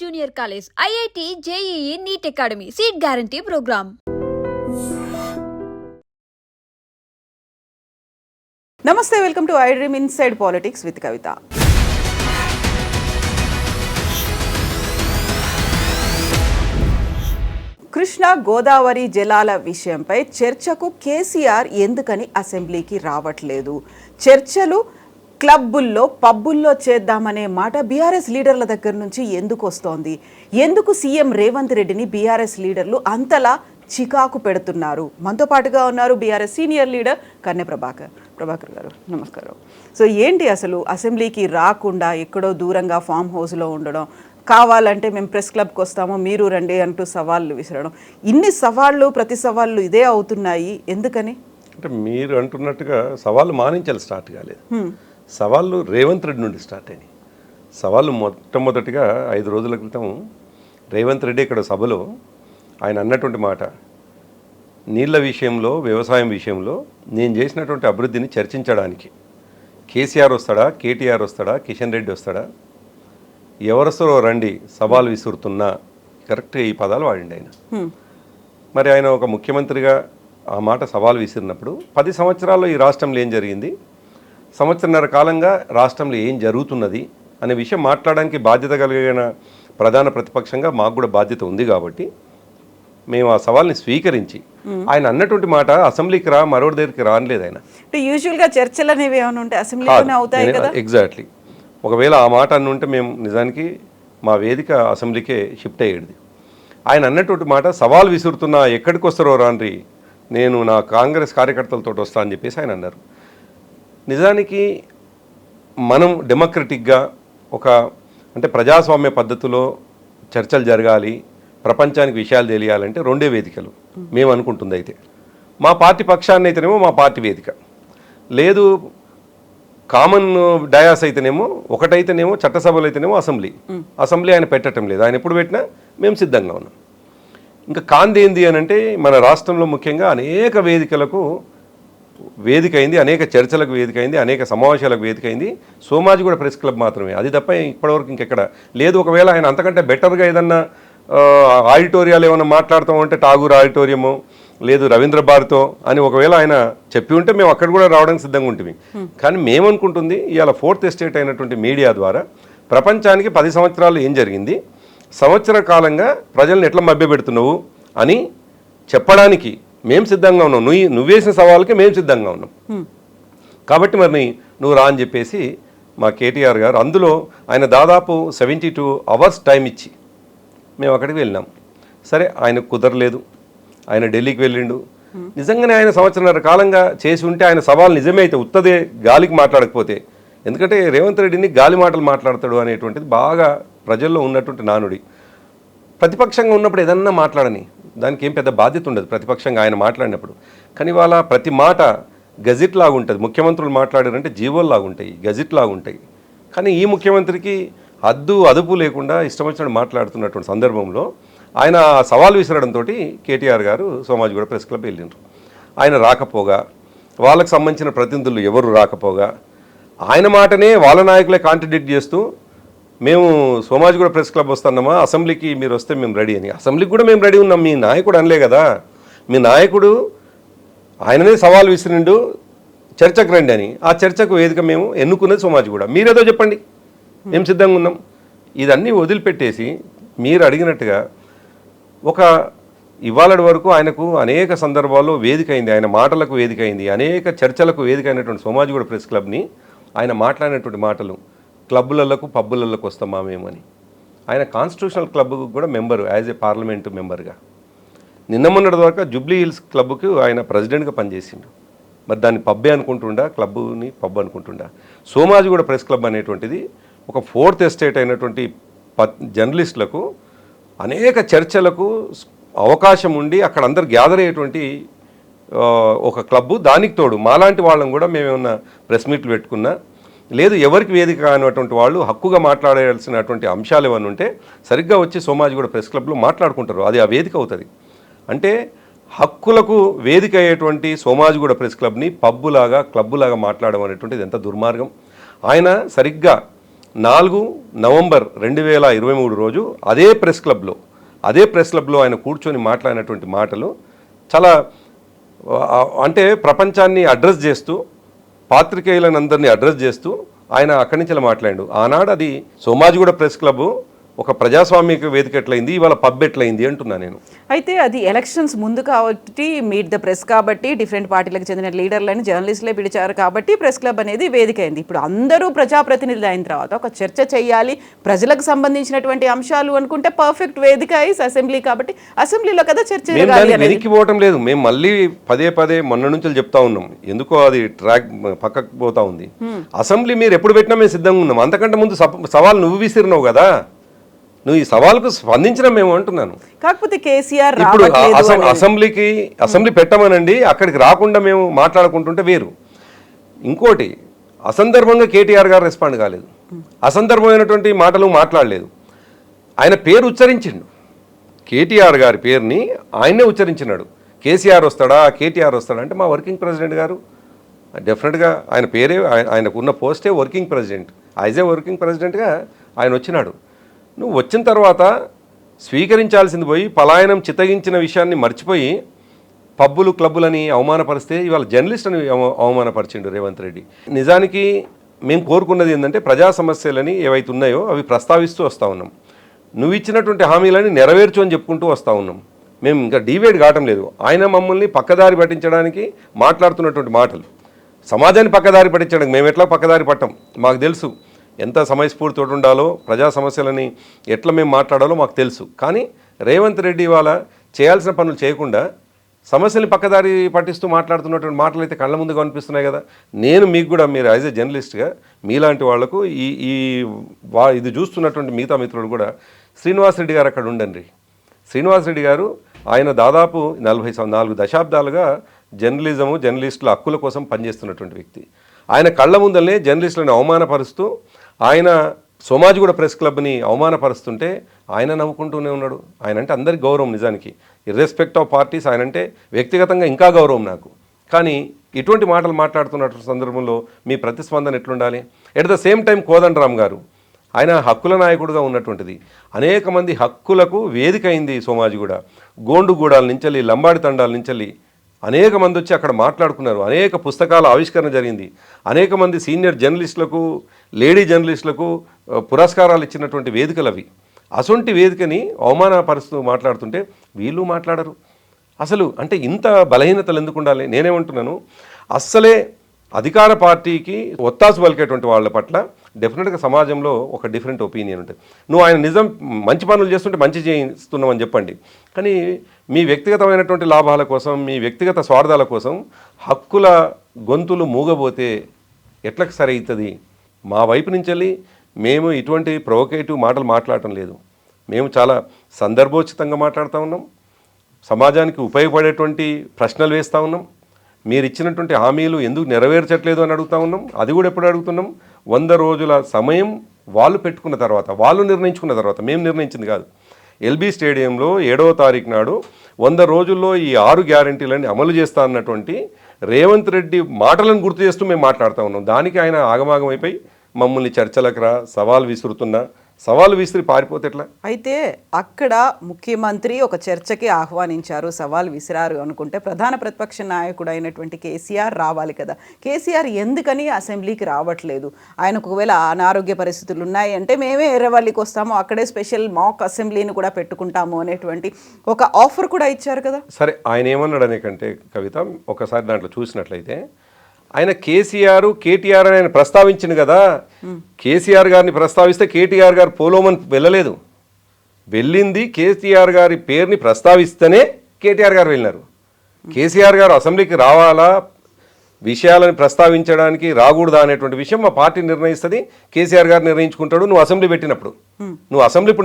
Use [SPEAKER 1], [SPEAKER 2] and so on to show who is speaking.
[SPEAKER 1] Junior college IIT JEE NEET academy. Seat guarantee program.
[SPEAKER 2] నమస్తే welcome to I dream inside politics with Kavitha. Krishna Godavari జలాల విషయంపై చర్చకు కేసీఆర్ ఎందుకని అసెంబ్లీకి రావట్లేదు? చర్చలు క్లబ్బుల్లో పబ్బుల్లో చేద్దామనే మాట బీఆర్ఎస్ లీడర్ల దగ్గర నుంచి ఎందుకు వస్తోంది? ఎందుకు సీఎం రేవంత్ రెడ్డిని బీఆర్ఎస్ లీడర్లు అంతలా చికాకు పెడుతున్నారు? మనతో పాటుగా ఉన్నారు బీఆర్ఎస్ సీనియర్ లీడర్ కన్నె ప్రభాకర్. ప్రభాకర్ గారు నమస్కారం. సో ఏంటి అసలు అసెంబ్లీకి రాకుండా ఎక్కడో దూరంగా ఫామ్ హౌస్లో ఉండడం? కావాలంటే మేము ప్రెస్ క్లబ్కి వస్తాము మీరు రండి అంటూ సవాళ్ళు విసరడం. ఇన్ని సవాళ్ళు ప్రతి సవాళ్ళు ఇదే అవుతున్నాయి. ఎందుకని?
[SPEAKER 3] అంటే మీరు అంటున్నట్టుగా సవాళ్ళు మానించాలి స్టార్ట్ కాలేదు. సవాళ్ళు రేవంత్ రెడ్డి నుండి స్టార్ట్ అయినాయి. సవాళ్ళు మొట్టమొదటిగా ఐదు రోజుల క్రితం రేవంత్ రెడ్డి ఇక్కడ సభలో ఆయన అన్నటువంటి మాట నీళ్ళ విషయంలో వ్యవసాయం విషయంలో నేను చేసినటువంటి అభివృద్ధిని చర్చించడానికి కేసీఆర్ వస్తాడా కేటీఆర్ వస్తాడా కిషన్ రెడ్డి వస్తాడా? ఎవరొస్తారో రండి సవాల్ విసురుతున్నా. కరెక్ట్గా ఈ పదాలు వాడిండి ఆయన. మరి ఆయన ఒక ముఖ్యమంత్రిగా ఆ మాట సవాల్ విసిరినప్పుడు పది సంవత్సరాల్లో ఈ రాష్ట్రంలో ఏం జరిగింది? సంవత్సరన్నర కాలంగా రాష్ట్రంలో ఏం జరుగుతున్నది అనే విషయం మాట్లాడడానికి బాధ్యత కలిగిన ప్రధాన ప్రతిపక్షంగా మాకు కూడా బాధ్యత ఉంది కాబట్టి మేము ఆ సవాల్ని స్వీకరించి ఆయన అన్నటువంటి మాట అసెంబ్లీకి రా మరొకటి దగ్గరికి రానలేదు ఆయన.
[SPEAKER 2] యూజువల్గా చర్చలు అనేవి ఏమైనా ఉంటే అసెంబ్లీలోనే అవుతాయి కదా?
[SPEAKER 3] ఎగ్జాక్ట్లీ. ఒకవేళ ఆ మాట అన్నుంటే మేము నిజానికి మా వేదిక అసెంబ్లీకే షిఫ్ట్ అయ్యేది. ఆయన అన్నటువంటి మాట సవాల్ విసురుతున్నా ఎక్కడికి వస్తారో రాన్రి నేను నా కాంగ్రెస్ కార్యకర్తలతో వస్తా అని చెప్పేసి ఆయన అన్నారు. నిజానికి మనం డెమోక్రటిక్గా ఒక అంటే ప్రజాస్వామ్య పద్ధతిలో చర్చలు జరగాలి ప్రపంచానికి విషయాలు తెలియాలంటే రెండే వేదికలు. మేము అనుకుంటుంది అయితే మా పార్టీ పక్షాన్ని అయితేనేమో మా పార్టీ వేదిక. లేదు కామన్ డయాస్ అయితేనేమో ఒకటైతేనేమో చట్టసభలు అయితేనేమో అసెంబ్లీ. అసెంబ్లీ ఆయన పెట్టడం లేదు. ఆయన ఎప్పుడు పెట్టినా మేము సిద్ధంగా ఉన్నాం. ఇంకా కాంది ఏంది అని అంటే మన రాష్ట్రంలో ముఖ్యంగా అనేక వేదికలకు వేదిక అయింది అనేక చర్చలకు వేదిక అయింది అనేక సమావేశాలకు వేదిక అయింది సోమాజి కూడా ప్రెస్ క్లబ్ మాత్రమే. అది తప్ప ఇప్పటివరకు ఇంకెక్కడ? లేదు ఒకవేళ ఆయన అంతకంటే బెటర్గా ఏదన్నా ఆడిటోరియాలు ఏమైనా మాట్లాడతామంటే ఠాగూర్ ఆడిటోరియము లేదు రవీంద్ర భారతో అని ఒకవేళ ఆయన చెప్పి ఉంటే మేము అక్కడ కూడా రావడానికి సిద్ధంగా ఉంటుంది కానీ మేమనుకుంటుంది ఇవాళ ఫోర్త్ ఎస్టేట్ అయినటువంటి మీడియా ద్వారా ప్రపంచానికి పది సంవత్సరాలు ఏం జరిగింది? సంవత్సర కాలంగా ప్రజల్ని ఎట్లా మభ్యపెడుతున్నావు అని చెప్పడానికి మేము సిద్ధంగా ఉన్నాం. నువ్వు నువ్వేసిన సవాళ్ళకి మేము సిద్ధంగా ఉన్నాం. కాబట్టి మరి నువ్వు రా అని చెప్పేసి మా కేటీఆర్ గారు అందులో ఆయన దాదాపు సెవెంటీ టూ అవర్స్ టైం ఇచ్చి మేము అక్కడికి వెళ్ళినాం. సరే ఆయన కుదరలేదు. ఆయన ఢిల్లీకి వెళ్ళిండు. నిజంగానే ఆయన సంవత్సరాల కాలంగా చేసి ఉంటే ఆయన సవాల్ నిజమే అయితే ఉత్తదే గాలికి మాట్లాడకపోతే. ఎందుకంటే రేవంత్ రెడ్డిని గాలి మాటలు మాట్లాడతాడు అనేటువంటిది బాగా ప్రజల్లో ఉన్నటువంటి నానుడి. ప్రతిపక్షంగా ఉన్నప్పుడు ఏదన్నా మాట్లాడని. దానికి ఏం పెద్ద బాధ్యత ఉండదు ప్రతిపక్షంగా ఆయన మాట్లాడినప్పుడు. కానీ వాళ్ళ ప్రతి మాట గజిట్ లాగా ఉంటుంది. ముఖ్యమంత్రులు మాట్లాడారంటే జీవోల్లాగా ఉంటాయి గజిట్ లాగా ఉంటాయి. కానీ ఈ ముఖ్యమంత్రికి హద్దు అదుపు లేకుండా ఇష్టం వచ్చినట్టు మాట్లాడుతున్నటువంటి సందర్భంలో ఆయన సవాల్ విసరడంతో కేటీఆర్ గారు సోమాజిగూడ ప్రెస్ క్లబ్ వెళ్ళినారు ఆయన రాకపోగా వాళ్ళకి సంబంధించిన ప్రతినిధులు ఎవరు రాకపోగా ఆయన మాటనే వాళ్ళ నాయకులే కాంట్రడిక్ట్ చేస్తూ మేము సోమాజిగూడ ప్రెస్ క్లబ్ వస్తున్నామా? అసెంబ్లీకి మీరు వస్తే మేము రెడీ అని. అసెంబ్లీకి కూడా మేము రెడీ ఉన్నాం. మీ నాయకుడు అనలే కదా. మీ నాయకుడు ఆయననే సవాల్ విసిరిండు. చర్చకు రండి అని. ఆ చర్చకు వేదిక మేము ఎన్నుకున్నది సోమాజిగూడ మీరేదో చెప్పండి. మేము సిద్ధంగా ఉన్నాం. ఇదన్నీ వదిలిపెట్టేసి మీరు అడిగినట్టుగా ఒక ఇవాళ వరకు ఆయనకు అనేక సందర్భాల్లో వేదిక అయింది ఆయన మాటలకు వేదిక అయింది అనేక చర్చలకు వేదిక అయినటువంటి సోమాజిగూడ ప్రెస్ క్లబ్ని ఆయన మాట్లాడినటువంటి మాటలు క్లబ్బులకు పబ్బులకు వస్తామా మేమని ఆయన కాన్స్టిట్యూషనల్ క్లబ్కు కూడా మెంబరు యాజ్ ఏ పార్లమెంటు మెంబర్గా. నిన్న మొన్నటి వరకు జూబ్లీ హిల్స్ క్లబ్కు ఆయన ప్రెసిడెంట్గా పనిచేసిండు. మరి దాన్ని పబ్బే అనుకుంటుండా క్లబ్ని పబ్ అనుకుంటుండా? సోమాజిగూడ ప్రెస్ క్లబ్ అనేటువంటిది ఒక ఫోర్త్ ఎస్టేట్ అయినటువంటి ప జర్నలిస్టులకు అనేక చర్చలకు అవకాశం ఉండి అక్కడ అందరు గ్యాదర్ అయ్యేటువంటి ఒక క్లబ్బు దానికి తోడు. మాలాంటి వాళ్ళం కూడా మేమేమన్నా ప్రెస్ మీట్లు పెట్టుకున్నా లేదు ఎవరికి వేదిక కానటువంటి వాళ్ళు హక్కుగా మాట్లాడాల్సినటువంటి అంశాలు ఏమైనా ఉంటే సరిగ్గా వచ్చి సోమాజిగూడ ప్రెస్ క్లబ్లో మాట్లాడుకుంటారు. అది ఆ వేదిక అవుతుంది. అంటే హక్కులకు వేదిక అయ్యేటువంటి సోమాజిగూడ ప్రెస్ క్లబ్ని పబ్బులాగా క్లబ్బులాగా మాట్లాడడం అనేటువంటిది ఎంత దుర్మార్గం. ఆయన సరిగ్గా నాలుగు నవంబర్ రెండు వేల ఇరవై మూడు రోజు అదే ప్రెస్ క్లబ్లో అదే ప్రెస్ క్లబ్లో ఆయన కూర్చొని మాట్లాడినటువంటి మాటలు చాలా అంటే ప్రపంచాన్ని అడ్రస్ చేస్తూ పాత్రికేయులను అందరినీ అడ్రస్ చేస్తూ ఆయన అక్కడి నుంచి మాట్లాడాడు. ఆనాడు అది సోమాజిగూడ ప్రెస్ క్లబ్ ఒక ప్రజాస్వామిక వేదిక ఎట్లయింది? ఇవాళ పబ్ ఎట్లయింది అంటున్నా నేను.
[SPEAKER 2] అయితే అది ఎలక్షన్స్ ముందు కాబట్టి మీట్ ద ప్రెస్ కాబట్టి డిఫరెంట్ పార్టీలకు చెందిన లీడర్లని జర్నలిస్టులే పిలిచారు కాబట్టి ప్రెస్ క్లబ్ అనేది వేదిక అయింది. ఇప్పుడు అందరూ ప్రజాప్రతినిధులు అయిన తర్వాత ఒక చర్చ చేయాలి. ప్రజలకు సంబంధించినటువంటి అంశాలు అనుకుంటే పర్ఫెక్ట్ వేదిక ఐస్ అసెంబ్లీ కాబట్టి అసెంబ్లీలో కదా చర్చ
[SPEAKER 3] వెనక్కి పోవటం లేదు. మేము మళ్ళీ పదే పదే మొన్న నుంచి చెప్తా ఉన్నాం. ఎందుకో అది ట్రాక్ పక్కకు పోతా ఉంది. అసెంబ్లీ మీరు ఎప్పుడు పెట్టినా మేము సిద్ధంగా ఉన్నాం. అంతకంటే ముందు సవాల్ నువ్వు విసిరినావు కదా. నువ్వు ఈ సవాల్కు స్పందించిన మేము అంటున్నాను.
[SPEAKER 2] కాకపోతే కేసీఆర్
[SPEAKER 3] ఇప్పుడు. అసెంబ్లీకి అసెంబ్లీ పెట్టమనండి అక్కడికి రాకుండా మేము మాట్లాడుకుంటుంటే వేరు. ఇంకోటి అసందర్భంగా కేటీఆర్ గారు రెస్పాండ్ కాలేదు. అసందర్భమైనటువంటి మాటలు మాట్లాడలేదు. ఆయన పేరు ఉచ్చరించిండు. కేటీఆర్ గారి పేరుని ఆయనే ఉచ్చరించినాడు. కేసీఆర్ వస్తాడా? కేటీఆర్ వస్తాడా? అంటే మా వర్కింగ్ ప్రెసిడెంట్ గారు. డెఫినెట్గా ఆయన పేరే ఆయన- ఆయనకు ఉన్న పోస్టే working president. As a working ప్రెసిడెంట్గా ఆయన వచ్చినాడు. నువ్వు వచ్చిన తర్వాత స్వీకరించాల్సింది పోయి పలాయనం చిత్తగించిన విషయాన్ని మర్చిపోయి పబ్బులు క్లబ్బులని అవమానపరిస్తే ఇవాళ జర్నలిస్ట్ని అవ- అవమానపరిచిండు రేవంత్ రెడ్డి. నిజానికి మేము కోరుకున్నది ఏంటంటే ప్రజా సమస్యలని ఏవైతే ఉన్నాయో అవి ప్రస్తావిస్తూ వస్తూ ఉన్నాం. నువ్వు ఇచ్చినటువంటి హామీలని నెరవేర్చు అని చెప్పుకుంటూ వస్తూ ఉన్నాం. మేము ఇంకా డివేట్ కావటం లేదు. ఆయన మమ్మల్ని పక్కదారి పట్టించడానికి మాట్లాడుతున్నటువంటి మాటలు. సమాజాన్ని పక్కదారి పట్టించడానికి మేము ఎట్లా పక్కదారి పట్టం? మాకు తెలుసు. ఎంత సమయస్ఫూర్తితో ఉండాలో ప్రజా సమస్యలని ఎట్లా మేము మాట్లాడాలో మాకు తెలుసు. కానీ రేవంత్ రెడ్డి ఇవాళ చేయాల్సిన పనులు చేయకుండా సమస్యని పక్కదారి పట్టిస్తూ మాట్లాడుతున్నటువంటి మాటలు అయితే కళ్ళ ముందుగా కనిపిస్తున్నాయి కదా. నేను మీకు కూడా మీరు యాజ్ ఎ జర్నలిస్ట్గా మీలాంటి వాళ్ళకు ఈ ఈ వా ఇది చూస్తున్నటువంటి మిగతా మిత్రులు కూడా శ్రీనివాస్ రెడ్డి గారు అక్కడ ఉండండి. శ్రీనివాస్ రెడ్డి గారు ఆయన దాదాపు నలభై నాలుగు దశాబ్దాలుగా జర్నలిజము జర్నలిస్టుల హక్కుల కోసం పనిచేస్తున్నటువంటి వ్యక్తి. ఆయన కళ్ళ ముందలనే జర్నలిస్టులను అవమానపరుస్తూ ఆయన సోమాజిగూడ ప్రెస్ క్లబ్ని అవమానపరుస్తుంటే ఆయన నవ్వుకుంటూనే ఉన్నాడు. ఆయన అంటే అందరి గౌరవం నిజానికి. ఇర్రెస్పెక్ట్ ఆఫ్ పార్టీస్ ఆయన అంటే వ్యక్తిగతంగా ఇంకా గౌరవం నాకు. కానీ ఇటువంటి మాటలు మాట్లాడుతున్న సందర్భంలో మీ ప్రతిస్పందన ఎట్లుండాలి? At the same time Kodandaram garu ఆయన హక్కుల నాయకుడుగా ఉన్నటువంటిది. అనేక మంది హక్కులకు వేదిక అయింది సోమాజిగూడ గోండుగూడాల నుంచెల్లి లంబాడి తండాల నుంచెల్లి అనేక మంది వచ్చి అక్కడ మాట్లాడుకున్నారు. అనేక పుస్తకాల ఆవిష్కరణ జరిగింది. అనేక మంది సీనియర్ జర్నలిస్టులకు లేడీ జర్నలిస్టులకు పురస్కారాలు ఇచ్చినటువంటి వేదికలు అవి. అసొంటి వేదికని అవమానపరుస్తూ మాట్లాడుతుంటే వీళ్ళు మాట్లాడరు. అసలు అంటే ఇంత బలహీనతలు ఎందుకు ఉండాలి? నేనేమంటున్నాను అస్సలే అధికార పార్టీకి ఒత్తాసు పలికేటువంటి వాళ్ళ పట్ల డెఫినెట్గా సమాజంలో ఒక డిఫరెంట్ ఒపీనియన్ ఉంటుంది. నువ్వు ఆయన నిజం మంచి పనులు చేస్తుంటే మంచి చేయిస్తున్నామని చెప్పండి. కానీ మీ వ్యక్తిగతమైనటువంటి లాభాల కోసం మీ వ్యక్తిగత స్వార్థాల కోసం హక్కుల గొంతులు మూగబోతే ఎట్లకు సరి అవుతుంది మా వైపు నుంచి వెళ్ళి మేము ఇటువంటి ప్రొవకేటివ్ మాటలు మాట్లాడటం లేదు. మేము చాలా సందర్భోచితంగా మాట్లాడుతూ ఉన్నాం. సమాజానికి ఉపయోగపడేటువంటి ప్రశ్నలు వేస్తూ ఉన్నాం. మీరు ఇచ్చినటువంటి హామీలు ఎందుకు నెరవేర్చట్లేదు అని అడుగుతా ఉన్నాం. అది కూడా ఎప్పుడు అడుగుతున్నాం? వంద రోజుల సమయం వాళ్ళు పెట్టుకున్న తర్వాత వాళ్ళు నిర్ణయించుకున్న తర్వాత. మేము నిర్ణయించింది కాదు. ఎల్బీ స్టేడియంలో ఏడవ తారీఖు నాడు వంద రోజుల్లో ఈ ఆరు గ్యారంటీలని అమలు చేస్తా అన్నటువంటి రేవంత్ రెడ్డి మాటలను గుర్తు చేస్తూ మేము మాట్లాడుతూ ఉన్నాం. దానికి ఆయన ఆగమాగమైపోయి మమ్మల్ని చర్చలకు రా సవాల్ విసురుతున్నా సవాల్ విసిరి పారిపోతే ఎట్లా?
[SPEAKER 2] అయితే అక్కడ ముఖ్యమంత్రి ఒక చర్చకి ఆహ్వానించారు సవాల్ విసిరారు అనుకుంటే ప్రధాన ప్రతిపక్ష నాయకుడు అయినటువంటి కేసీఆర్ రావాలి కదా. కేసీఆర్ ఎందుకని అసెంబ్లీకి రావట్లేదు? ఆయనకు ఒకవేళ అనారోగ్య పరిస్థితులు ఉన్నాయి అంటే మేమే ఎర్రవల్లికి వస్తాము అక్కడే స్పెషల్ మాక్ అసెంబ్లీని కూడా పెట్టుకుంటాము అనేటువంటి ఒక ఆఫర్ కూడా ఇచ్చారు కదా.
[SPEAKER 3] సరే ఆయన ఏమన్నాడు అనే కంటే కవిత ఒకసారి దాంట్లో చూసినట్లయితే ఆయన కేసీఆర్ కేటీఆర్ అని ఆయన ప్రస్తావించింది కదా. కేసీఆర్ గారిని ప్రస్తావిస్తే కేటీఆర్ గారు పోలోమని వెళ్ళలేదు. వెళ్ళింది కేసీఆర్ గారి పేరుని ప్రస్తావిస్తేనే కేటీఆర్ గారు వెళ్ళినారు. కేసీఆర్ గారు అసెంబ్లీకి రావాలా? విషయాలను ప్రస్తావించడానికి రాకూడదా అనేటువంటి విషయం మా పార్టీ నిర్ణయిస్తుంది. కేసీఆర్ గారు నిర్ణయించుకుంటాడు. నువ్వు అసెంబ్లీ పెట్టినప్పుడు. నువ్వు అసెంబ్లీ ఇప్పుడు